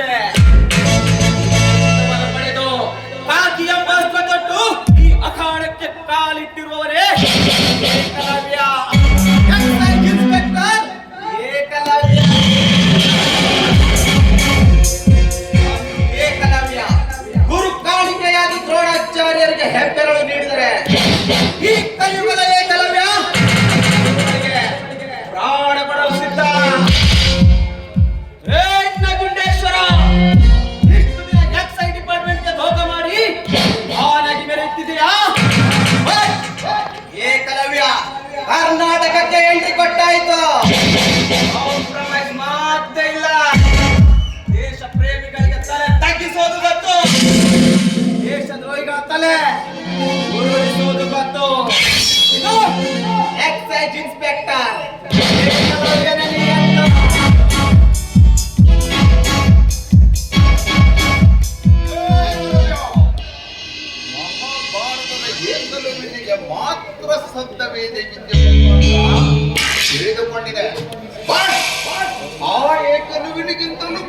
আসে ಕೊಟ್ಟಾಯ್ತು ಕಾಂಪ್ರಮೈಸ್ ಮಾತೇ ಇಲ್ಲ. ದೇಶ ಪ್ರೇಮಿಗಳಿಗೆ ತಲೆ ತಗ್ಗಿಸೋದು ಗೊತ್ತು. ದೇಶ ದ್ರೋಹಿಗಳ ತಲೆ ಉರುಳಿಸುವುದು ಗೊತ್ತು. ಇನ್ಸ್ಪೆಕ್ಟರ್. ಮಹಾಭಾರತದ ಏಕಲವ್ಯನಿಗೆ ಮಾತ್ರ ಸತ್ತವೇದೆ ವಿದ್ಯೆ ತಿಳಿದುಕೊಂಡಿದೆ ಆ ಏಕನುವಿನಿಗಿಂತಲೂ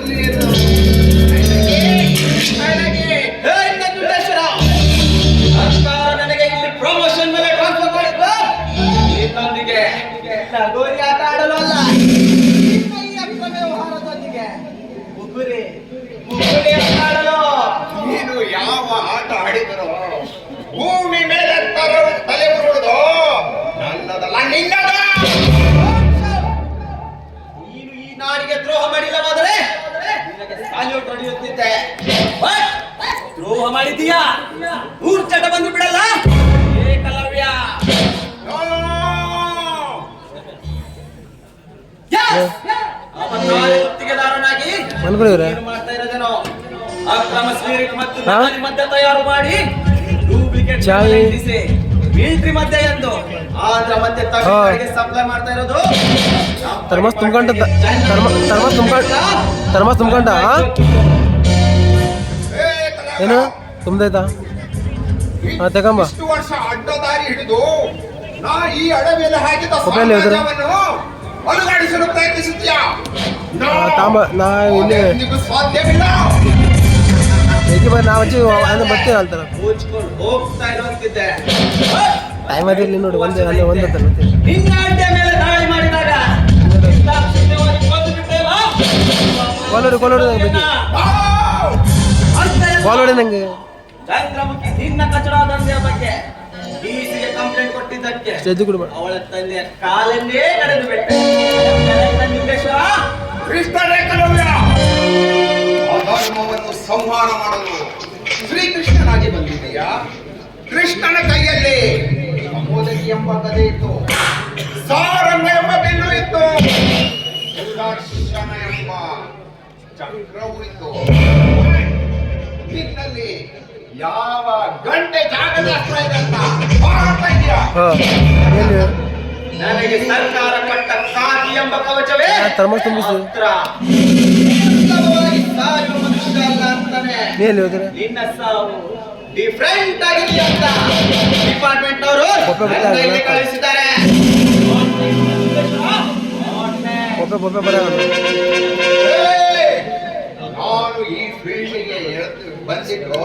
ನೀನು ಸರ್ಕಾರ ನನಗೆ ಇಲ್ಲಿ ಪ್ರಮೋಷನ್ ಮೇಲೆ ಟ್ರಾನ್ಸ್ಫರ್ ಮಾಡಿದ್ದು? ನಿನ್ನೊಂದಿಗೆ ಲಗೋರಿ ಆಟ ಆಡಲು ಅಲ್ಲ. ದ್ರೋಹ ಮಾಡಿದ್ದೀಯಾ? ಊರ್ ಚಟ ಬಂದು ಬಿಡಲ್ಲ? ಏಕಲವ್ಯ ಗುತ್ತಿಗೆದಾರನಾಗಿ ಮಾಡ್ತಾ ಇರೋದೇನೋ? ಅಕ್ರಮ ಸ್ಪಿರಿಟ್ ಮತ್ತು? ನಕಲಿ ಮದ್ಯ ತಯಾರು ಮಾಡಿ ಡೂಪ್ಲಿಕೇಟ್ ಚಾವಿ. ಮಿಲಿಟರಿ ಮದ್ಯ ಎಂದು. ಆಂಧ್ರ ಮದ್ಯ ಹಾ. ಸಪ್ಲೈ ಮಾಡ್ತಾ ಇರೋದು. ಥರ್ಮಸ್ ತುಂಬ್ಕೊಂಡ ಥರ್ಮ ಥರ್ಮಸ್ ತುಂಬ್ಕೊಂಡ ಥರ್ಮಸ್ ತುಂಬ್ಕೊಂಡ? ಏನು? ತುಂಬದೈತಾ ಹಾ ತಗೊಂಬ. ಇಷ್ಟು ವರ್ಷ ಹಿಡಿದು ನಾ ನಾ ಇಲ್ಲಿ ನಾವು ಹಚ್ಚಿ ಅಂದ್ರೆ ಬರ್ತೀವಿ ಹೋಗ್ತಾ ಟೈಮ್ ಅದಿರಲಿ ನೋಡಿ ಒಂದೇ ಅಲ್ಲೇ ಒಂದು ಅಂತ ನಿನ್ನ ಮೇಲೆ ಮಾಡಿದಾಗ ನಂಗೆ ಚಂದ್ರಮುಖಿ ನಿನ್ನ ಕಚಡ ದಂಧೆಯ ಬಗ್ಗೆ ಡಿಸಿಗೆ ಕಂಪ್ಲೇಂಟ್ ಕೊಟ್ಟಿದ್ದಕ್ಕೆ ಅವಳ ತಂದೆ ಕಾಲನ್ನೇ ನಡೆದು ಬಿಟ್ಟೆ. ಕೃಷ್ಣರೇಖಲವ್ಯ ಅಧರ್ಮವನ್ನು ಸಂಹಾರ ಮಾಡಲು ಶ್ರೀಕೃಷ್ಣನಾಗಿ ಬಂದಿದೆಯಾ ಕೃಷ್ಣನ ಕೈಯಲ್ಲಿ ಅಮೋದಗಿ ಎಂಬ ಕಲೆ ಇತ್ತು. ಸಾರಂಗ ಎಂಬ ಬಿಲ್ಲು ಇತ್ತು. ಎಂಬ ಚಕ್ರವು ಇತ್ತು. ನಿನ್ನಲ್ಲಿ ಯಾವ ಗಂಟೆ ಜಾಗದ ನನಗೆ ಸರ್ಕಾರ ಕೊಟ್ಟ ಕಾಕಿ ಎಂಬ ಕವಚವೇ? ಥರ್ಮಸ್ ತುಂಬಿಸಿ. ಎಲ್ಲಿ ಹೋದ್ರೆ? ನಿನ್ನ ಸಾವು ಡಿಫ್ರೆಂಟ್ ಆಗಿದೆ ಅಂತ ಡಿಪಾರ್ಟ್ಮೆಂಟ್ ಅವರು ಒಬ್ಬ ಕಳಿಸಿದ್ದಾರೆ. ಬೊಬ್ಬೆ ಬೊಬ್ಬೆ ಬರ ಏ, ನಾನು ಈ ಫೀಲ್ಡಿಗೆ ಬಂದಿದ್ದು.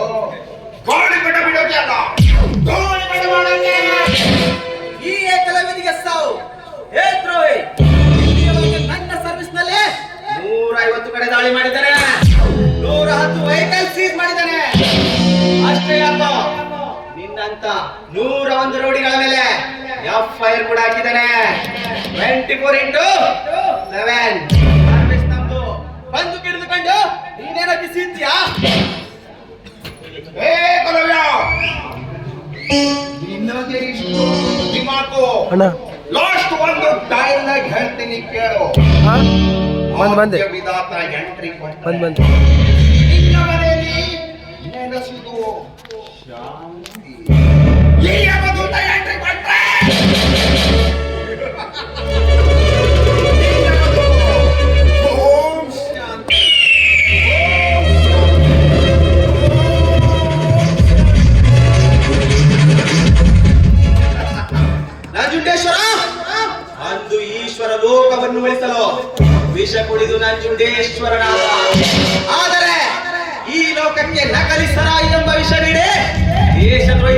ನಿನ್ನಂತ ನೂರ ಒಂದು ರೋಡಿಗಳ ಮೇಲೆ ಎಫ್ ಐ ಆರ್ ಕೂಡ ಹಾಕಿದ್ದಾನೆ. ಟ್ವೆಂಟಿ ಫೋರ್ ಇಂಟು ಸೆವೆನ್ ನಮ್ದು. ಬಂದು ಕಿಡಿದುಕೊಂಡು ನೀನೇನೋ ನಡೆಸಿದ್ಯಾ ಏ ಕಲವ್ಯ ನಿನ್ನಗೆ ಇಷ್ಟು ಅಣ್ಣ. ಲಾಸ್ಟ್ ಒಂದು ಡೈಲಾಗ್ ಹೇಳ್ತೀನಿ ಕೇಳು. ಬಂದ್ ಬಂದೆ. ವಿಧಾತ ಎಂಟ್ರಿ ಬಂದ್ ಬಂದೆ. ನಿನ್ನ ಮನೆಯಲ್ಲಿ ನೆನೆಸುವುದು ಶಾಂತಿ ವಿಷ ಕುಡಿದು ನಂಜುಂಡೇಶ್ವರನಾದ ಆದರೆ ಈ ಲೋಕಕ್ಕೆ ನಕಲಿ ಸರಾಯಿ ಎಂಬ ವಿಷ ನೀಡಿ ದೇಶದ್ರೋಹಿ